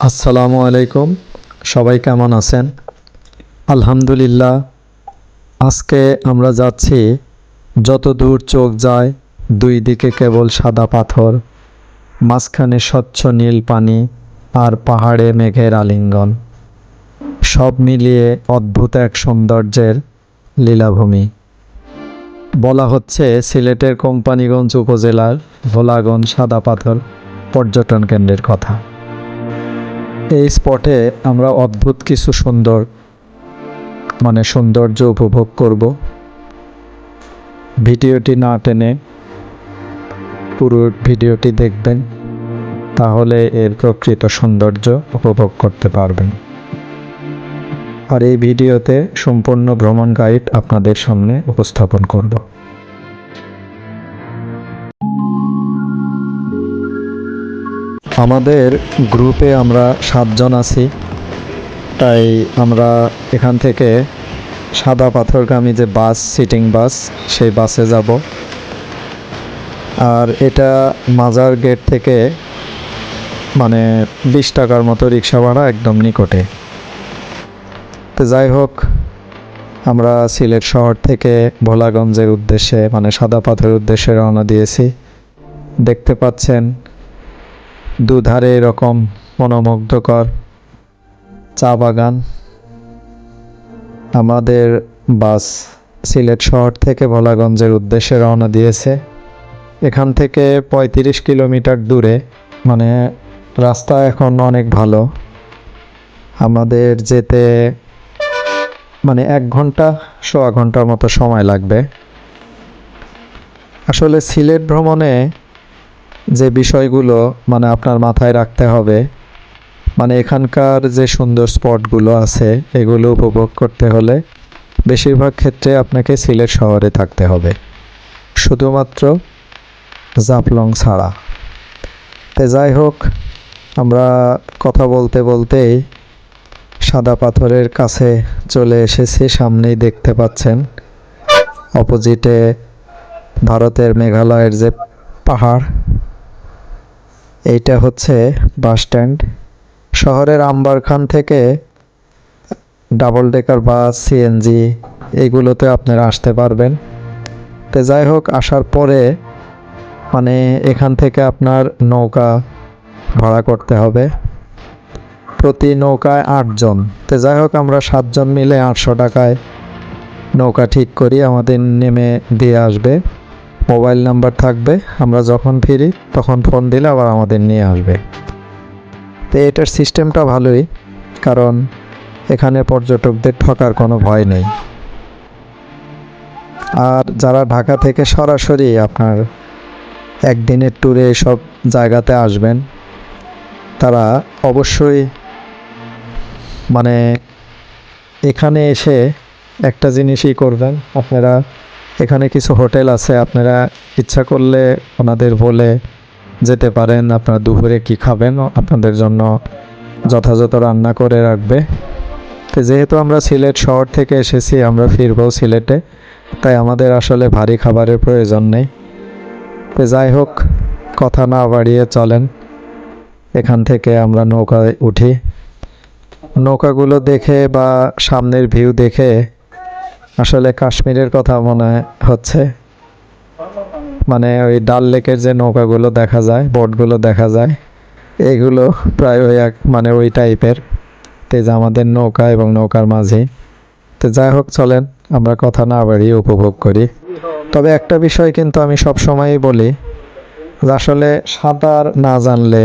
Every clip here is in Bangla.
আসসালামু আলাইকুম। সবাই কেমন আছেন? আলহামদুলিল্লাহ। আজকে আমরা যাচ্ছি, যত দূর চোখ যায়, দুই দিকে কেবল সাদা পাথর, মাঝখানে স্বচ্ছ নীল পানি আর পাহাড়ে মেঘের আলিঙ্গন। সব মিলিয়ে অদ্ভুত এক সৌন্দর্যের লীলাভূমি। বলা হচ্ছে, সিলেটের কোম্পানিগঞ্জ উপজেলার ভোলাগঞ্জ সাদা পাথর পর্যটন কেন্দ্রের কথা। এই স্পটে আমরা অদ্ভুত কিছু সুন্দর মানে সৌন্দর্য উপভোগ করব। ভিডিওটি না টেনে পুরো ভিডিওটি দেখবেন, তাহলে এর প্রকৃত সৌন্দর্য উপভোগ করতে পারবেন। আর এই ভিডিওতে সম্পূর্ণ ভ্রমণ গাইড আপনাদের সামনে উপস্থাপন করব। আমাদের গ্রুপে আমরা সাতজন আছি। তাই আমরা এখান থেকে সাদা পাথরগামী যে বাস সিটিং বাস, সেই বাসে যাব। আর এটা মাজার গেট থেকে মানে বিশ টাকার মতো রিক্সা ভাড়া একদম নিকটে। তো যাই হোক, আমরা সিলেট শহর থেকে ভোলাগঞ্জের উদ্দেশ্যে মানে সাদা পাথরের উদ্দেশ্যে রওনা দিয়েছি। দেখতে পাচ্ছেন দুধারে এরকম মনোমুগ্ধকর চা বাগান। আমাদের বাস সিলেট শহর থেকে ভোলাগঞ্জের উদ্দেশ্যে রওনা দিয়েছে। এখান থেকে পঁয়ত্রিশ কিলোমিটার দূরে মানে রাস্তা এখন অনেক ভালো। আমাদের যেতে মানে এক ঘণ্টা, সোয়া ঘণ্টার মতো সময় লাগবে। আসলে সিলেট ভ্রমণে যে বিষয়গুলো মানে আপনার মাথায় রাখতে হবে মানে এখানকার যে সুন্দর স্পটগুলো আছে, এগুলো উপভোগ করতে হলে বেশিরভাগ ক্ষেত্রে আপনাকে সিলেট শহরে থাকতে হবে। শুধুমাত্র জাফলং ছাড়া। তো যাই হোক, আমরা কথা বলতে বলতেই সাদা পাথরের কাছে চলে এসেছি, সামনেই দেখতে পাচ্ছেন অপোজিটে ভারতের মেঘালয়ের যে পাহাড়। এইটা হচ্ছে বাস স্ট্যান্ড। শহরের আম্বারখান থেকে ডাবল ডেকার বাস, সিএনজি এগুলোতে আপনারা আসতে পারবেন। তো যাই হোক, আসার পরে মানে এখান থেকে আপনার নৌকা ভাড়া করতে হবে। প্রতি নৌকায় আটজন তো যাই হোক, আমরা সাতজন মিলে আটশো টাকায় নৌকা ঠিক করি, আমাদের নেমে দিয়ে আসবে। মোবাইল নাম্বার থাকবে, আমরা যখন ফিরি তখন ফোন দিলে আবার আমাদের নিয়ে আসবে। তো এটার সিস্টেমটা ভালোই, কারণ এখানে পর্যটকদের ঠকার কোনো ভয় নেই। আর যারা ঢাকা থেকে সরাসরি আপনার একদিনের ট্যুরে সব জায়গাতে আসবেন, তারা অবশ্যই মানে এখানে এসে একটা জিনিসই করবেন, আপনারা এখানে কিছু হোটেল আছে, আপনারা ইচ্ছা করলে ওনাদের বলে যেতে পারেন, আপনারা দুপুরে কি খাবেন, আপনাদের জন্য যথাযথ রান্না করে রাখবে। তো যেহেতু আমরা সিলেট শহর থেকে এসেছি, আমরা ফিরবো সিলেটে, তাই আমাদের আসলে ভারী খাবারের প্রয়োজন নেই। তো যাই হোক, কথা না বাড়িয়ে চলেন। এখান থেকে আমরা নৌকায় উঠি। নৌকাগুলো দেখে বা সামনের ভিউ দেখে আসলে কাশ্মীরের কথা মনে হচ্ছে। মানে ওই ডাল লেকের যে নৌকাগুলো দেখা যায়, বোটগুলো দেখা যায়, এগুলো প্রায় ওই এক মানে ওই টাইপের। তে যে আমাদের নৌকা এবং নৌকার মাঝে। তো যাই হোক, চলেন আমরা কথা না বাড়িয়ে উপভোগ করি। তবে একটা বিষয় কিন্তু আমি সব সময়ই বলি, যে আসলে সাঁতার না জানলে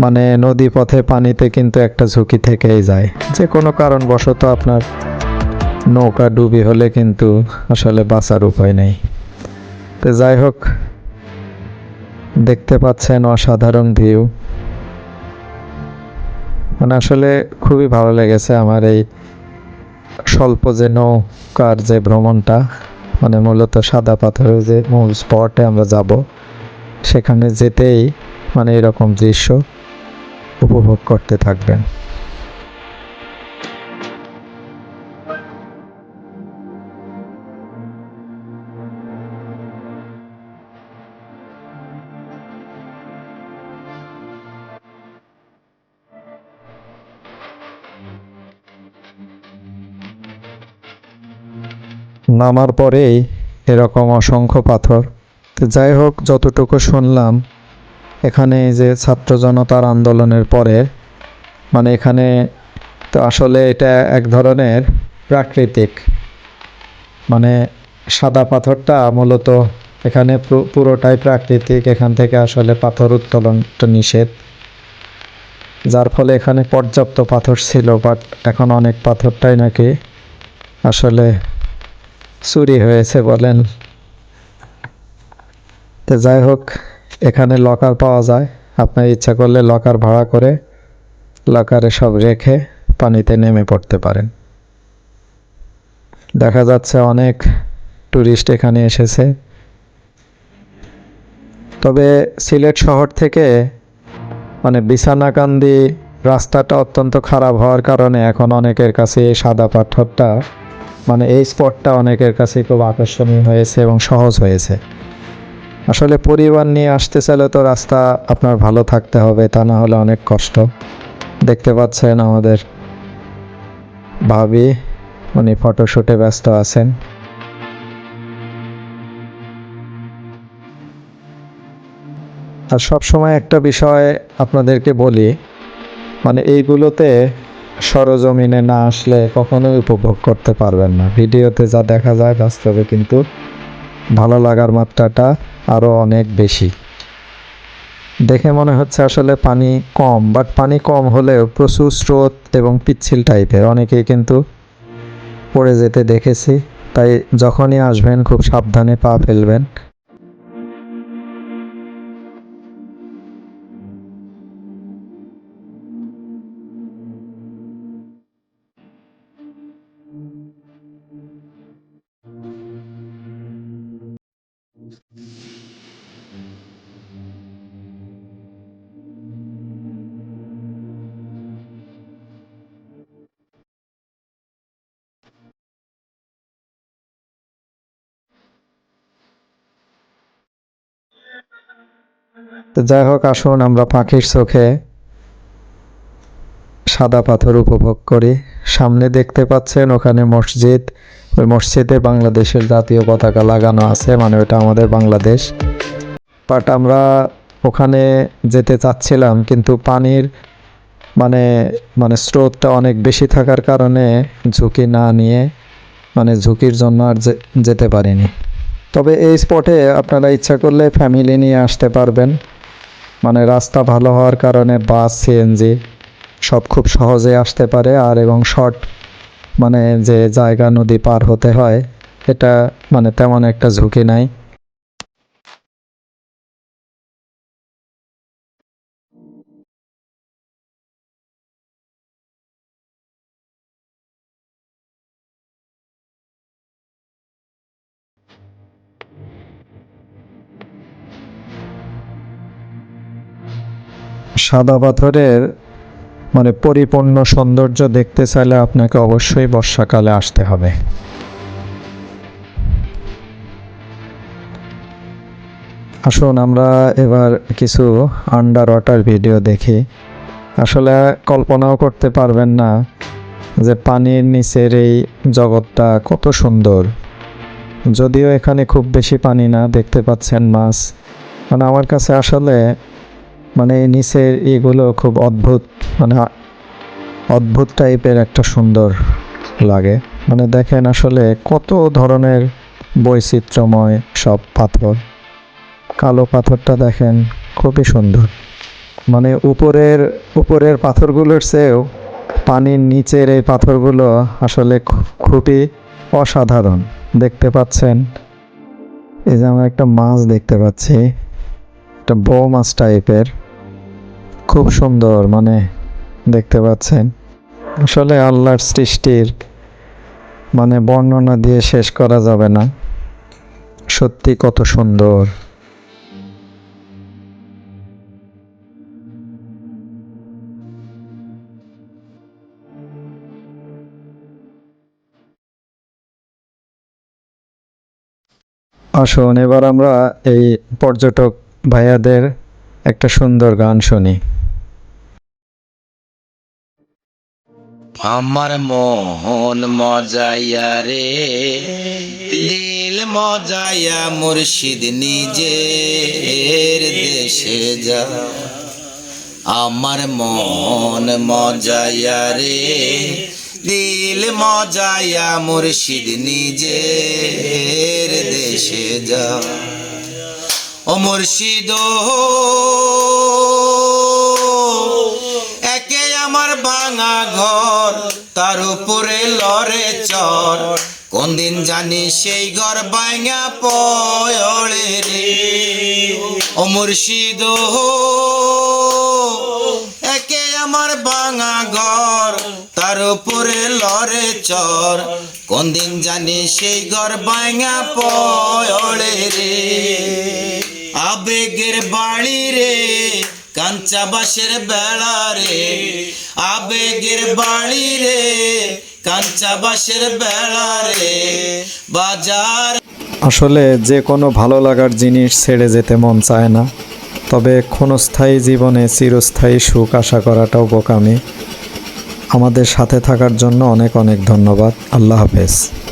মানে নদী পথে পানিতে কিন্তু একটা ঝুঁকি থেকেই যায়। যে কোনো কারণবশত আপনার নৌকা ডুবি হলে কিন্তু আসলে বাঁচার উপায় নেই। তো যাই হোক দেখতে পাচ্ছেন অসাধারণ ভিউ। মানে আসলে খুবই ভালো লেগেছে আমার এই স্বল্প যে নৌকার যে ভ্রমণটা মানে মূলত সাদা পাথরের যে মূল স্পটে আমরা যাব, সেখানে যেতেই মানে এরকম দৃশ্য উপভোগ করতে থাকবেন। নামার পরেই এরকম অসংখ্য পাথর। তো যাই হোক, যতটুকু শুনলাম, এখানে যে ছাত্র জনতার আন্দোলনের পরে মানে এখানে তো আসলে এটা এক ধরনের প্রাকৃতিক মানে সাদা পাথরটা মূলত এখানে পুরোটাই প্রাকৃতিক, এখান থেকে আসলে পাথর উত্তোলনটা নিষেধ। যার ফলে এখানে পর্যাপ্ত পাথর ছিল, বাট এখন অনেক পাথরটাই নাকি আসলে চুরি হয়েছে বলেন। তো যাই হোক, এখানে লকার পাওয়া যায়। আপনার ইচ্ছা করলে লকার ভাড়া করে লকারে সব রেখে পানিতে নেমে পড়তে পারেন। দেখা যাচ্ছে অনেক টুরিস্ট এখানে এসেছে। তবে সিলেট শহর থেকে মানে বিছানাকান্দি রাস্তাটা অত্যন্ত খারাপ হওয়ার কারণে এখন অনেকের কাছে এই সাদা পাথরটা মানে এই স্পটটা অনেকের কাছে খুব আকর্ষণীয় হয়েছে এবং সহজ হয়েছে। আসলে পরিবার নিয়ে আসতে চাইলে তো রাস্তা আপনার ভালো থাকতে হবে, তা না হলে অনেক কষ্ট। দেখতে পাচ্ছেন আমাদের ভাবি, উনি ফটোশ্যুটে ব্যস্ত আছেন। আর সব সময় একটা বিষয় আপনাদেরকে বলি মানে এইগুলোতে সরজমিনে না আসলে কখনোই উপভোগ করতে পারবেন না। ভিডিওতে যা দেখা যায় বাস্তবে কিন্তু ভালো লাগার মাত্রাটা আরও অনেক বেশি। দেখে মনে হচ্ছে আসলে পানি কম বাট পানি কম হলেও প্রচুর স্রোত এবং পিচ্ছিল টাইপের। অনেকেই কিন্তু পড়ে যেতে দেখেছি, তাই যখনই আসবেন খুব সাবধানে পা ফেলবেন। তো যাই হোক, আসুন আমরা পাখির চোখে সাদা পাথর উপভোগ করি। সামনে দেখতে পাচ্ছেন ওখানে মসজিদ। ওই মসজিদে বাংলাদেশের জাতীয় পতাকা লাগানো আছে মানে ওটা আমাদের বাংলাদেশ। বাট আমরা ওখানে যেতে চাচ্ছিলাম, কিন্তু পানির মানে মানে স্রোতটা অনেক বেশি থাকার কারণে ঝুঁকি না নিয়ে মানে ঝুঁকির জন্য আর যেতে পারিনি। তবে এই স্পটে আপনারা ইচ্ছা করলে ফ্যামিলি নিয়ে আসতে পারবেন। মানে রাস্তা ভালো হওয়ার কারণে বাস সিএনজি সব খুব সহজে আসতে পারে। আর এবং শর্ট মানে যে জায়গা নদী পার হতে হয়, এটা মানে তেমন একটা ঝুঁকি নাই। সাদা পাথরের মানে পরিপূর্ণ সৌন্দর্য দেখতে চাইলে আপনাকে অবশ্যই বর্ষাকালে আসতে হবে। আসুন আমরা এবার কিছু আন্ডার ওয়াটার ভিডিও দেখি। আসলে কল্পনাও করতে পারবেন না যে পানির নিচের এই জগৎটা কত সুন্দর। যদিও এখানে খুব বেশি পানি না, দেখতে পাচ্ছেন মাছ। মানে আমার কাছে আসলে মানে নিচের এগুলো খুব অদ্ভুত মানে অদ্ভুত টাইপের একটা সুন্দর লাগে। মানে দেখেন আসলে কত ধরনের বৈচিত্র্যময় সব পাথর। কালো পাথরটা দেখেন খুবই সুন্দর। মানে উপরের উপরের পাথরগুলোর চেয়েও পানির নিচের এই পাথরগুলো আসলে খুবই অসাধারণ। দেখতে পাচ্ছেন? এই যে আমরা একটা মাছ দেখতে পাচ্ছি। একটা বউ মাছ টাইপের খুব সুন্দর মানে দেখতে পাচ্ছেন। আসলে আল্লাহর সৃষ্টির মানে বর্ণনা দিয়ে শেষ করা যাবে না। সত্যি কত সুন্দর। আসুন, এবার আমরা এই পর্যটক ভাইয়াদের একটা সুন্দর গান শুনি। আমার মন মজাইয়া রে, দিল মজাইয়া মুর্শিদ নিজের দেশে যা। আমার মন মজাইয়া রে, দিল মজাইয়া মুর্শিদ নিজের দেশে যা। ও মুর্শিদ একে আমার ভাঙা ঘর, তার উপরে লরে চর। কোন দিন জানি সেই ঘর ভাঙা পয়লে রে। ও মুর্শিদ একে আমার ভাঙা ঘর, তার উপরে লরে চর। কোন দিন জানি সেই ঘর ভাঙা পয়লে রে। আবেগের বাড়ি রে, কাঞ্চা বাসের বেড়া রে। আবেগের বাড়ি রে, কাঞ্চা বাসের বেড়া রে। বাজার আসলে যে কোনো ভালো লাগার জিনিস ছেড়ে যেতে মন চায় না। তবে ক্ষণস্থায়ী জীবনে চিরস্থায়ী সুখ আশা করাটাও বোকামি আমাদের সাথে থাকার জন্য অনেক অনেক ধন্যবাদ। আল্লাহ হাফেজ।